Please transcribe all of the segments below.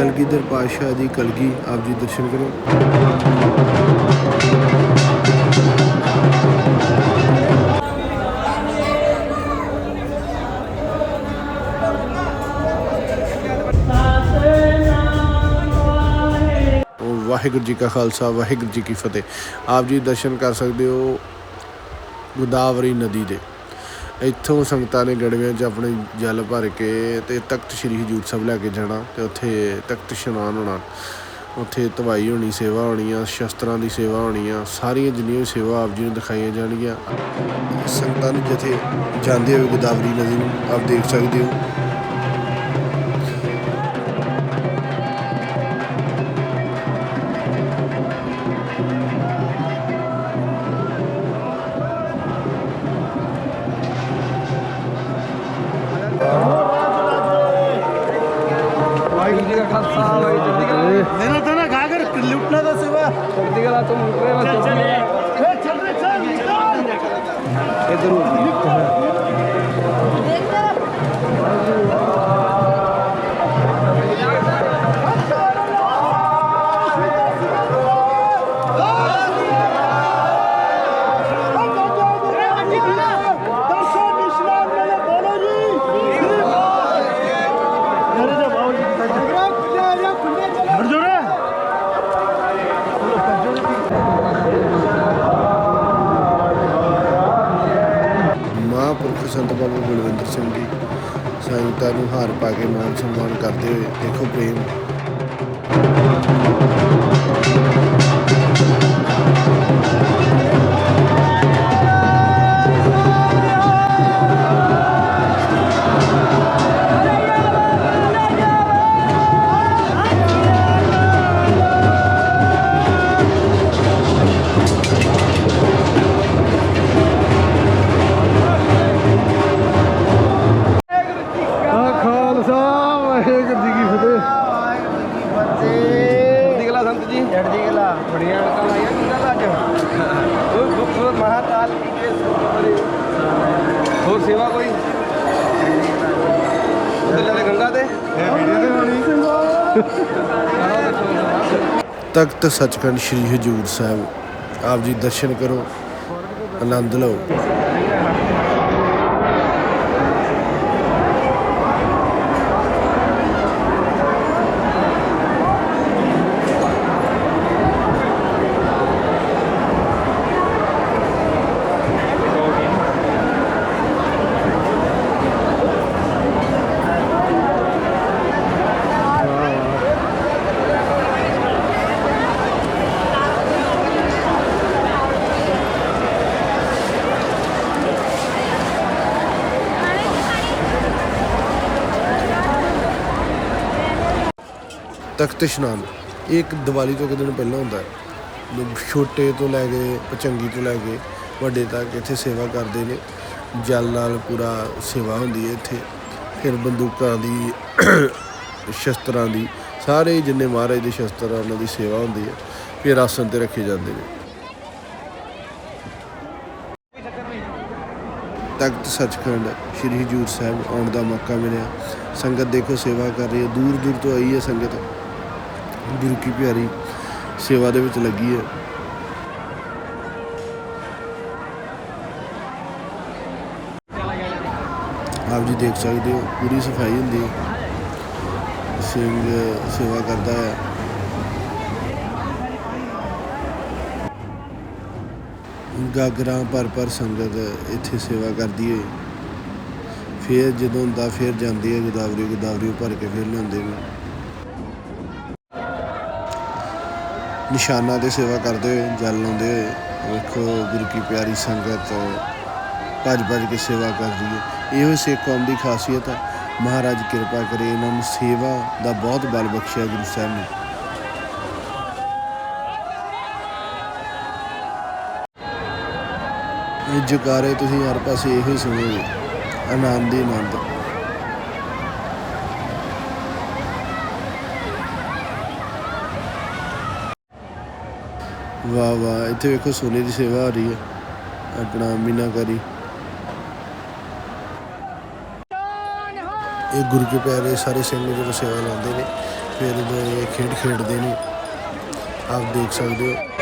ਕਲਗੀਧਰ ਪਾਤਸ਼ਾਹ ਦੀ ਕਲਗੀ, ਆਪ ਜੀ ਦਰਸ਼ਨ ਕਰੋ। ਵਾਹਿਗੁਰੂ ਜੀ ਕਾ ਖਾਲਸਾ, ਵਾਹਿਗੁਰੂ ਜੀ ਕੀ ਫਤਿਹ। ਆਪ ਜੀ ਦਰਸ਼ਨ ਕਰ ਸਕਦੇ ਹੋ ਗੋਦਾਵਰੀ ਨਦੀ ਦੇ। ਇੱਥੋਂ ਸੰਗਤਾਂ ਨੇ ਗੜਵਿਆਂ 'ਚ ਆਪਣੇ ਜਲ ਭਰ ਕੇ ਤੇ ਤਖਤ ਸ੍ਰੀ ਹਜੂਰ ਸਾਹਿਬ ਲੈ ਕੇ ਜਾਣਾ ਤੇ ਉੱਥੇ ਤਖਤ ਇਸ਼ਨਾਨ ਹੋਣਾ। ਉੱਥੇ ਧਵਾਈ ਹੋਣੀ, ਸੇਵਾ ਹੋਣੀ ਆ, ਸ਼ਸਤਰਾਂ ਦੀ ਸੇਵਾ ਹੋਣੀ ਆ, ਸਾਰੀਆਂ ਜਿੰਨੀਆਂ ਵੀ ਸੇਵਾ ਆਪ ਜੀ ਨੂੰ ਦਿਖਾਈਆਂ ਜਾਣਗੀਆਂ। ਸੰਗਤਾਂ ਨੂੰ ਜਿੱਥੇ ਜਾਂਦੇ ਹੋਏ ਗੋਦਾਵਰੀ ਨਦੀ ਨੂੰ ਆਪ ਦੇਖ ਸਕਦੇ ਹੋ। तुम चल चल चल चल इधर ਸੰਗਤਾਂ ਨੂੰ ਹਾਰ ਪਾ ਕੇ ਮਾਨ ਸਨਮਾਨ ਕਰਦੇ ਹੋਏ ਦੇਖੋ ਪ੍ਰੇਮ। ਤਖਤ ਸੱਚਖੰਡ ਸ੍ਰੀ ਹਜੂਰ ਸਾਹਿਬ। ਆਪ ਜੀ ਦਰਸ਼ਨ ਕਰੋ ਆਨੰਦ ਲਓ। ਤਖਤ ਇਸ਼ਨਾਨ। ਇਹ ਇੱਕ ਦੀਵਾਲੀ ਤੋਂ ਇੱਕ ਦਿਨ ਪਹਿਲਾਂ ਹੁੰਦਾ ਹੈ। ਲੋਕ ਛੋਟੇ ਤੋਂ ਲੈ ਕੇ ਪਚੰਗੀ ਤੋਂ ਲੈ ਕੇ ਵੱਡੇ ਤੱਕ ਇੱਥੇ ਸੇਵਾ ਕਰਦੇ ਨੇ। ਜਲ ਨਾਲ ਪੂਰਾ ਸੇਵਾ ਹੁੰਦੀ ਹੈ ਇੱਥੇ। ਫਿਰ ਬੰਦੂਕਾਂ ਦੀ, ਸ਼ਸਤਰਾਂ ਦੀ, ਸਾਰੇ ਜਿੰਨੇ ਮਹਾਰਾਜ ਦੇ ਸ਼ਸਤਰ ਆ, ਉਹਨਾਂ ਦੀ ਸੇਵਾ ਹੁੰਦੀ ਹੈ। ਫਿਰ ਆਸਨ ਤੇ ਰੱਖੇ ਜਾਂਦੇ ਨੇ। ਤਖਤ ਸੱਚਖੰਡ, ਸ੍ਰੀ ਹਜੂਰ ਸਾਹਿਬ ਆਉਣ ਦਾ ਮੌਕਾ ਮਿਲਿਆ। ਸੰਗਤ ਦੇਖੋ ਸੇਵਾ ਕਰ ਰਹੀ ਹੈ। ਦੂਰ ਦੂਰ ਤੋਂ ਆਈ ਹੈ ਸੰਗਤ। ਗੁਰੂ ਕੀ ਪਿਆਰੀ ਸੇਵਾ ਦੇ ਵਿੱਚ ਲੱਗੀ ਹੈ। ਆਪ ਜੀ ਦੇਖ ਸਕਦੇ ਹੋ, ਪੂਰੀ ਸਫ਼ਾਈ ਹੁੰਦੀ ਹੈ। ਸਿੰਘ ਸੇਵਾ ਕਰਦਾ ਹੈ। ਗਾਗਰਾਂ ਭਰ ਭਰ ਸੰਗਤ ਇੱਥੇ ਸੇਵਾ ਕਰਦੀ ਹੈ। ਫਿਰ ਜਦੋਂ ਹੁੰਦਾ, ਫਿਰ ਜਾਂਦੀ ਹੈ, ਗੋਦਾਵਰੀ ਗੋਦਾਵਰੀ ਭਰ ਕੇ ਫਿਰ ਲਿਆਉਂਦੇ ਨੇ। ਨਿਸ਼ਾਨਾਂ ਤੇ ਸੇਵਾ ਕਰਦੇ ਹੋਏ ਜਲ ਲਾਉਂਦੇ ਹੋਏ, ਵੇਖੋ ਗੁਰੂ ਕੀ ਪਿਆਰੀ ਸੰਗਤ ਭੱਜ ਭੱਜ ਕੇ ਸੇਵਾ ਕਰਦੀ ਹੈ। ਇਹੋ ਸਿੱਖ ਕੌਮ ਦੀ ਖਾਸੀਅਤ ਹੈ। ਮਹਾਰਾਜ ਕਿਰਪਾ ਕਰੇ ਇਹਨਾਂ ਨੂੰ ਸੇਵਾ ਦਾ ਬਹੁਤ ਬਲ ਬਖਸ਼ਿਆ ਗੁਰੂ ਸਾਹਿਬ ਨੇ। ਇਹ ਜਕਾਰੇ ਤੁਸੀਂ ਹਰ ਪਾਸੇ ਇਹੋ ਹੀ ਸੁਣੋਗੇ। ਆਨੰਦ ਹੀ ਆਨੰਦ। ਵਾਹ ਵਾਹ, ਇੱਥੇ ਵੇਖੋ ਸੋਨੇ ਦੀ ਸੇਵਾ ਆ ਰਹੀ ਹੈ। ਆਪਣਾ ਮੀਨਾਕਾਰੀ। ਇਹ ਗੁਰੂ ਕੇ ਪਿਆਰੇ ਸਾਰੇ ਸਿੰਘ ਜਦੋਂ ਸੇਵਾ ਲਾਉਂਦੇ ਨੇ, ਫਿਰ ਇਹ ਖੇਡ ਖੇਡਦੇ ਨੇ, ਆਪ ਦੇਖ ਸਕਦੇ ਹੋ।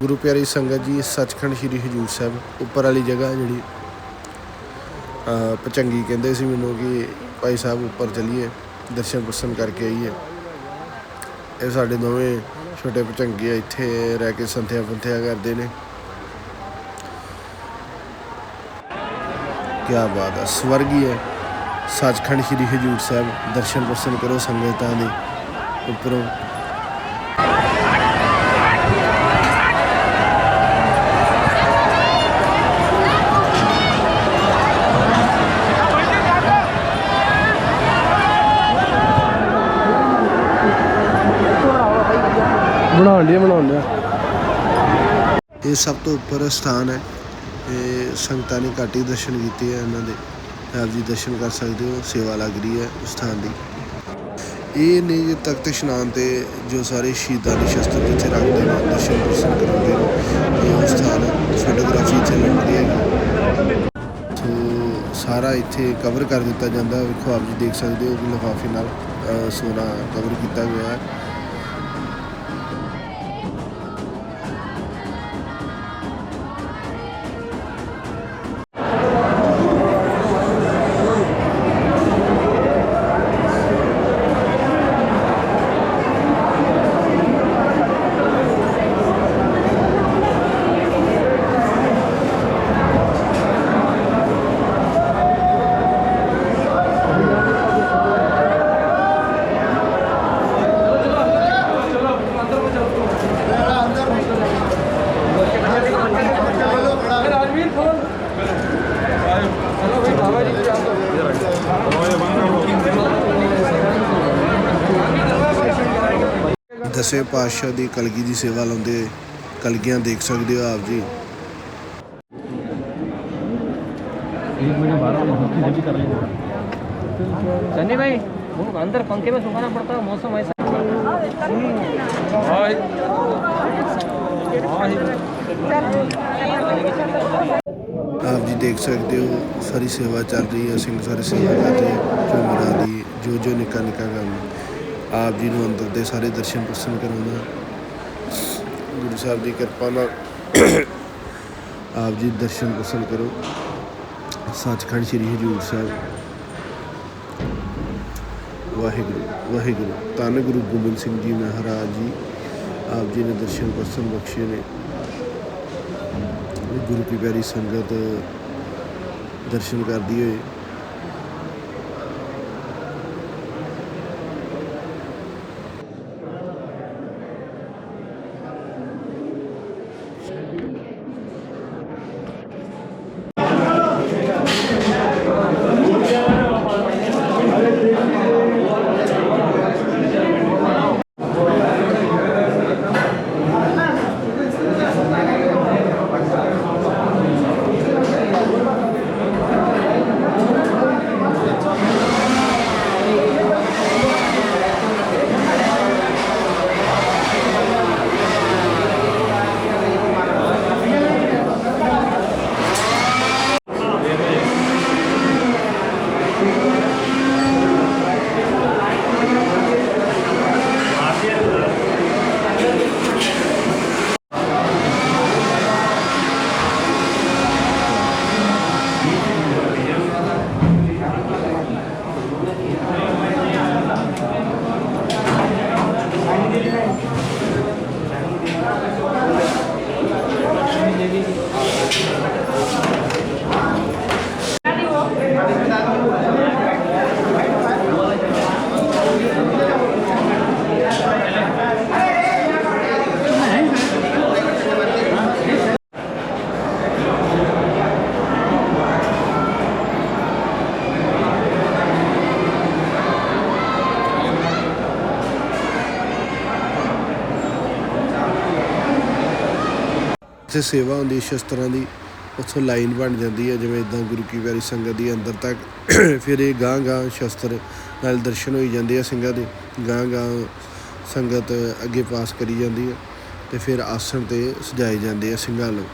ਗੁਰੂ ਪਿਆਰੀ ਸੰਗਤ ਜੀ, ਸੱਚਖੰਡ ਸ੍ਰੀ ਹਜੂਰ ਸਾਹਿਬ ਉੱਪਰ ਵਾਲੀ ਜਗ੍ਹਾ ਜਿਹੜੀ ਪਚੰਗੀ ਕਹਿੰਦੇ ਸੀ ਮੈਨੂੰ ਕਿ ਭਾਈ ਸਾਹਿਬ ਉੱਪਰ ਚਲੀਏ, ਦਰਸ਼ਨ ਪੁਰਸ਼ਨ ਕਰਕੇ ਆਈਏ। ਇਹ ਸਾਡੇ ਦੋਵੇਂ ਛੋਟੇ ਪਚੰਗੀ ਇੱਥੇ ਰਹਿ ਕੇ ਸੰਥਿਆ ਪੰਥਿਆ ਕਰਦੇ ਨੇ। ਕੀ ਬਾਤ ਹੈ ਸਵਰਗੀ ਹੈ ਸੱਚਖੰਡ ਸ੍ਰੀ ਹਜੂਰ ਸਾਹਿਬ ਦਰਸ਼ਨ ਪੁਰਸ਼ਨ ਕਰੋ ਸੰਗਤਾਂ ਦੇ ਉੱਪਰੋਂ। ਬਣਾਉਣ ਲਈ ਬਣਾਉਣ ਲਿਆ। ਇਹ ਸਭ ਤੋਂ ਉੱਪਰ ਸਥਾਨ ਹੈ। ਸੰਗਤਾਂ ਨੇ ਘੱਟ ਹੀ ਦਰਸ਼ਨ ਕੀਤੇ ਆ ਇਹਨਾਂ ਦੇ। ਆਪ ਜੀ ਦਰਸ਼ਨ ਕਰ ਸਕਦੇ ਹੋ ਸੇਵਾ ਲੱਗ ਰਹੀ ਹੈ ਉਸ ਸਥਾਨ ਦੀ। ਇਹ ਨੇ ਜੇ ਤਖਤ ਇਸ਼ਨਾਨ ਤੇ ਜੋ ਸਾਰੇ ਸ਼ਹੀਦਾਂ ਦੇ ਸ਼ਸਤਰ ਜਿੱਥੇ ਰੱਖਦੇ ਨੇ ਦਰਸ਼ਨ ਦਰਸ਼ਨ ਕਰਾਉਂਦੇ ਨੇ ਇਹ ਉਹ ਸਥਾਨ ਹੈ ਫੋਟੋਗ੍ਰਾਫੀ ਇੱਥੇ ਲੱਗਦੀ ਹੈਗੀ। ਸੋ ਸਾਰਾ ਇੱਥੇ ਕਵਰ ਕਰ ਦਿੱਤਾ ਜਾਂਦਾ ਵੇਖੋ ਆਪ ਜੀ ਦੇਖ ਸਕਦੇ ਹੋ ਕਿ ਲਿਫਾਫੇ ਨਾਲ ਅ, ਸੋਨਾ ਕਵਰ ਕੀਤਾ ਗਿਆ ਹੈ। ਦਸਵੇਂ ਪਾਤਸ਼ਾਹ ਦੀ ਕਲਗੀ ਦੀ ਸੇਵਾ ਲਾਉਂਦੇ ਕਲਗੀਆਂ ਦੇਖ ਸਕਦੇ ਹੋ ਆਪ ਜੀ सन्नी भाई वो अंदर पंखे में सुखाना पड़ता है मौसम ऐसा ਆਪ ਜੀ ਦੇਖ ਸਕਦੇ ਹੋ ਸਾਰੀ ਸੇਵਾ ਚੱਲ ਰਹੀ ਹੈ ਸਿੰਘ ਸਾਰੇ ਸੇਵਾ ਕਰ ਰਹੇ ਝੂਮਰਾਂ ਦੀ ਜੋ ਜੋ ਨਿੱਕਾ ਨਿੱਕਾ ਕੰਮ ਆਪ ਜੀ ਨੂੰ ਅੰਦਰ ਦੇ ਸਾਰੇ ਦਰਸ਼ਨ ਪੁਰਸ਼ਨ ਕਰਾਉਣਾ ਗੁਰੂ ਸਾਹਿਬ ਦੀ ਕਿਰਪਾ ਨਾਲ ਆਪ ਜੀ ਦਰਸ਼ਨ ਪੁਰਸ਼ਨ ਕਰੋ। ਸੱਚਖੰਡ ਸ੍ਰੀ ਹਜੂਰ ਸਾਹਿਬ। ਵਾਹਿਗੁਰੂ ਵਾਹਿਗੁਰੂ। ਧੰਨ ਗੁਰੂ ਗੋਬਿੰਦ ਸਿੰਘ ਜੀ ਮਹਾਰਾਜ ਜੀ, ਆਪ ਜੀ ਨੇ ਦਰਸ਼ਨ ਪੁਰਸ਼ਨ ਬਖਸ਼ੇ ਨੇ। ਗੁਰੂ ਕੀ ਪਿਆਰੀ ਸੰਗਤ ਦਰਸ਼ਨ ਕਰਦੀ ਹੋਏ ਜਿੱਥੇ ਸੇਵਾ ਹੁੰਦੀ ਹੈ ਸ਼ਸਤਰਾਂ ਦੀ ਉੱਥੋਂ ਲਾਈਨ ਬਣ ਜਾਂਦੀ ਹੈ, ਜਿਵੇਂ ਇਦਾਂ ਗੁਰੂ ਕੀ ਪਿਆਰੀ ਸੰਗਤ ਦੀ ਅੰਦਰ ਤੱਕ ਫਿਰ ਇਹ ਗਾਂ ਗਾਂ ਸ਼ਸਤਰ ਨਾਲ ਦਰਸ਼ਨ ਹੋਈ ਜਾਂਦੇ ਆ ਸਿੰਘਾਂ ਦੇ, ਗਾਂ ਗਾਂ ਸੰਗਤ ਅੱਗੇ ਪਾਸ ਕਰੀ ਜਾਂਦੀ ਹੈ ਤੇ ਫਿਰ ਆਸਣ ਤੇ ਸਜਾਏ ਜਾਂਦੇ ਆ ਸਿੰਘਾਂ ਨੂੰ